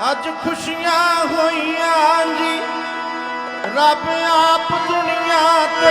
ਅੱਜ ਖੁਸ਼ੀਆਂ ਹੋਈਆਂ ਜੀ। ਰੱਬ ਆਪ ਦੁਨੀਆ ਤੇ